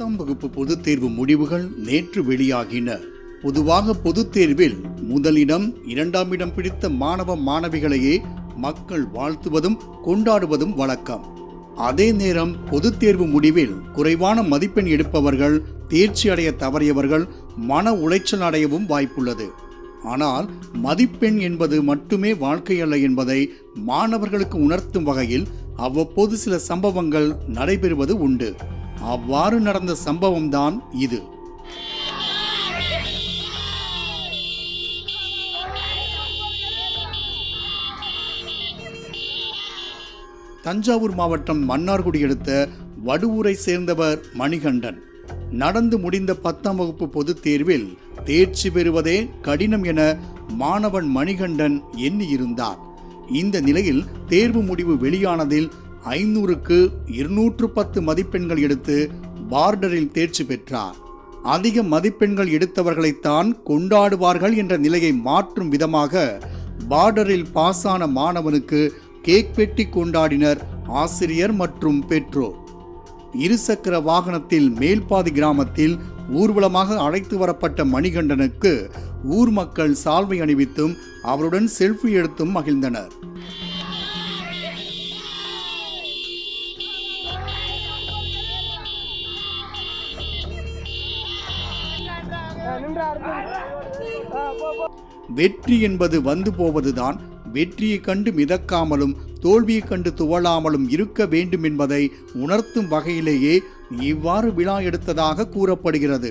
பத்தாம் வகுப்பு பொதுத் தேர்வு முடிவுகள் நேற்று வெளியாகின. பொதுவாக பொதுத் தேர்வில் முதலிடம் இரண்டாம் இடம் பிடித்த மாணவ மாணவிகளையே மக்கள் வாழ்த்துவதும் கொண்டாடுவதும் வழக்கம். அதே நேரம் பொதுத் தேர்வு முடிவில் குறைவான மதிப்பெண் எடுப்பவர்கள் தேர்ச்சி அடைய தவறியவர்கள் மன உளைச்சல் அடையவும் வாய்ப்புள்ளது. ஆனால் மதிப்பெண் என்பது மட்டுமே வாழ்க்கை அல்ல என்பதை மாணவர்களுக்கு உணர்த்தும் வகையில் அவ்வப்போது சில சம்பவங்கள் நடைபெறுவது உண்டு. அவ்வாறு நடந்த சம்பவம்தான் இது. தஞ்சாவூர் மாவட்டம் மன்னார்குடி அடுத்த வடுவூரை சேர்ந்தவர் மணிகண்டன். நடந்து முடிந்த பத்தாம் வகுப்பு பொதுத் தேர்வில் தேர்ச்சி பெறுவதே கடினம் என மாணவன் மணிகண்டன் எண்ணியிருந்தார். இந்த நிலையில் தேர்வு முடிவு வெளியானதில் ஐநூறுக்கு இருநூற்று பத்து மதிப்பெண்கள் எடுத்து பார்டரில் தேர்ச்சி பெற்றார். அதிக மதிப்பெண்கள் எடுத்தவர்களைத்தான் கொண்டாடுவார்கள் என்ற நிலையை மாற்றும் விதமாக பார்டரில் பாஸான மாணவனுக்கு கேக் வெட்டி கொண்டாடினர் ஆசிரியர் மற்றும் பெற்றோர். இருசக்கர வாகனத்தில் மேல்பாதி கிராமத்தில் ஊர்வலமாக அழைத்து வரப்பட்ட மணிகண்டனுக்கு ஊர் மக்கள் சால்வை அணிவித்தும் அவருடன் செல்ஃபி எடுத்தும் மகிழ்ந்தனர். வெற்றி என்பது வந்து போவதுதான். வெற்றியை கண்டு மிதக்காமலும் தோல்வியை கண்டு துவளாமலும் இருக்க வேண்டும் என்பதை உணர்த்தும் வகையிலேயே இவ்வாறு விழா எடுத்ததாக கூறப்படுகிறது.